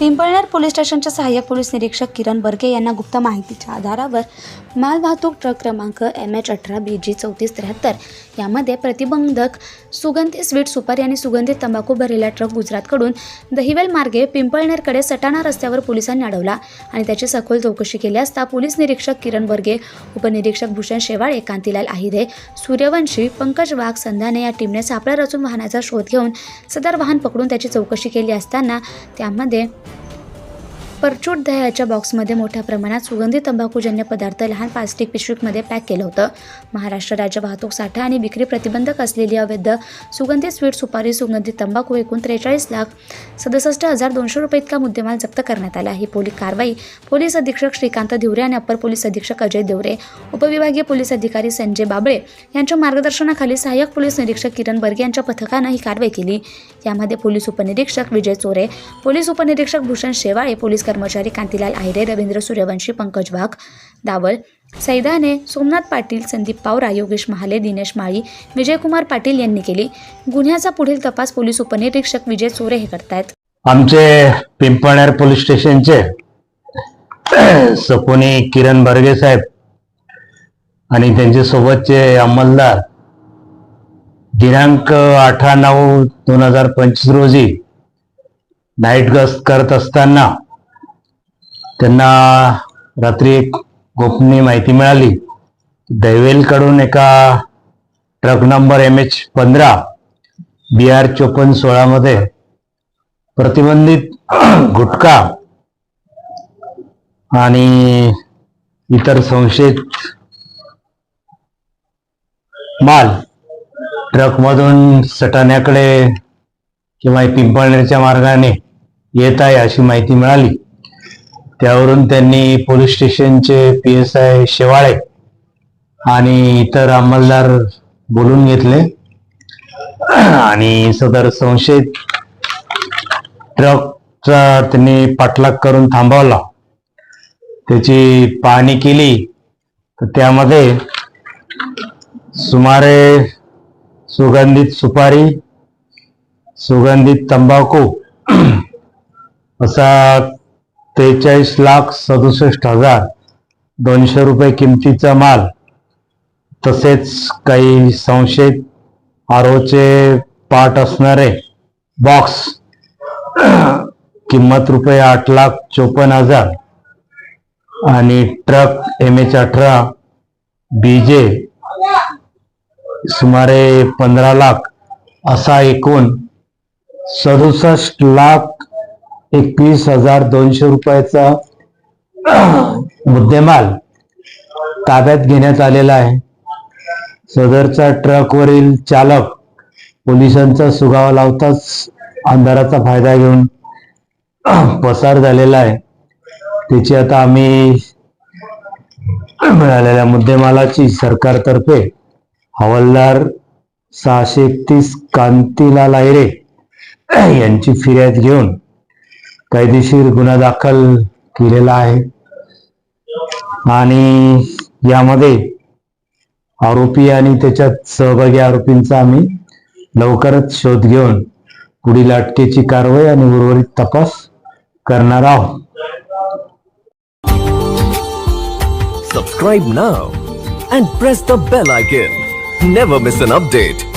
Pimpalner police स्टेशनचे सहाय्यक police निरीक्षक किरण बर्गे यांना गुप्त माहितीच्या आधारावर मालवाहतूक ट्रक क्रमांक एम एच अठरा बी जी चौतीस त्र्याहत्तर यामध्ये प्रतिबंधक सुगंधी स्वीट सुपारी आणि सुगंधित तंबाखू भरलेला ट्रक गुजरातकडून दहिवेल मार्गे पिंपळनेरकडे सटाणा रस्त्यावर पोलिसांनी अडवला आणि त्याची सखोल चौकशी केली असता पोलीस निरीक्षक किरण बर्गे उपनिरीक्षक भूषण शेवाळे कांतीलाल आहिरे सूर्यवंशी पंकज वाघ संधाने या टीमने सापळा रचून वाहनाचा शोध घेऊन सदर वाहन पकडून त्याची चौकशी केली असताना त्यामध्ये परचूट दह्याच्या बॉक्समध्ये मोठ्या प्रमाणात सुगंधी तंबाखूजन्य पदार्थ लहान प्लास्टिक पिशवीमध्ये पॅक केलं होतं. महाराष्ट्र राज्य वाहतूक साठा आणि विक्री प्रतिबंधक असलेली अवैध सुगंधी स्वीट सुपारी सुगंधी तंबाखू एकूण त्रेचाळीस लाख सदुसष्ट हजार दोनशे रुपये इतका मुद्देमाल जप्त करण्यात आला. ही पोलीस कारवाई पोलीस अधीक्षक श्रीकांत धिवरे आणि अप्पर पोलीस अधीक्षक अजय देवरे उपविभागीय पोलीस अधिकारी संजय बाबळे यांच्या मार्गदर्शनाखाली सहाय्यक पोलीस निरीक्षक किरण बर्गे यांच्या पथकानं ही कारवाई केली. यामध्ये पोलीस उपनिरीक्षक विजय चोरे पोलीस उपनिरीक्षक भूषण शेवाळे पोलीस कर्मचारी कांतीलाल आहिरे रवींद्र सूर्यवंशी पंकज वाघ दावल सैदाने सोमनाथ पाटील संदीप पावरा योगेश महाले दिनेश माळी विजयकुमार पाटील यांनी केली. गुन्ह्याचा पुढील तपास पोलीस उपनिरीक्षक विजय चोरे हे करतायत. आमचे पिंपळनेर पोलीस स्टेशनचे सपोनी किरण बर्गे साहेब आणि त्यांच्या सोबतचे अंमलदार दिनांक अठरा नऊ दोन हजार पंचवीस रोजी नाईट गस्त करत असताना त्यांना रात्री एक गोपनीय माहिती मिळाली. दैवेलकडून एका ट्रक नंबर एम एच पंधरा बी आर चोपन्न सोळामध्ये प्रतिबंधित गुटखा आणि इतर संशयित माल ट्रकमधून सटाण्याकडे किंवा पिंपळनेरच्या मार्गाने येत आहे अशी माहिती मिळाली. त्यावरून त्यांनी पोलीस स्टेशनचे पी एस आय शेवाळे आणि इतर अंमलदार बोलून घेतले. आणि सदर संशयित ट्रकचा त्यांनी पाठलाग करून थांबवला. त्याची पाहणी केली. तर त्यामध्ये सुमारे सुगंधित सुपारी सुगंधित तंबाखू असा त्रेचाळीस लाख सदुसष्ट हजार दोनशे रुपये किमतीचा माल. तसेच काही संशयित आरोचे पार्ट असणारे बॉक्स किंमत रुपये आठ लाख चोपन्न हजार. आणि ट्रक एम एच अठरा बीजे सुमारे पंधरा लाख असा एकूण सदुसष्ट लाख एकवीस हजार दोनशे रुपयाचा मुद्देमाल ताब्यात घेण्यात आलेला आहे. सदरचा ट्रकवरील चालक पोलिसांचा सुगावा लावताच अंधाराचा फायदा घेऊन पसार झालेला आहे. त्याची आता आम्ही मिळालेल्या मुद्देमालाची सरकारतर्फे हवालदार सहाशे एकतीस कांतीलाल आयरे यांची फिर्याद घेऊन कायदेशीर गुन्हा दाखल केलेला आहे. आणि यामध्ये आरोपी आणि त्याच्यात सहभागी आरोपींचा आम्ही लवकरच शोध घेऊन पुढील अटकेची कारवाई आणि उर्वरित तपास करणार आहोत. Subscribe now and press the bell icon never miss an update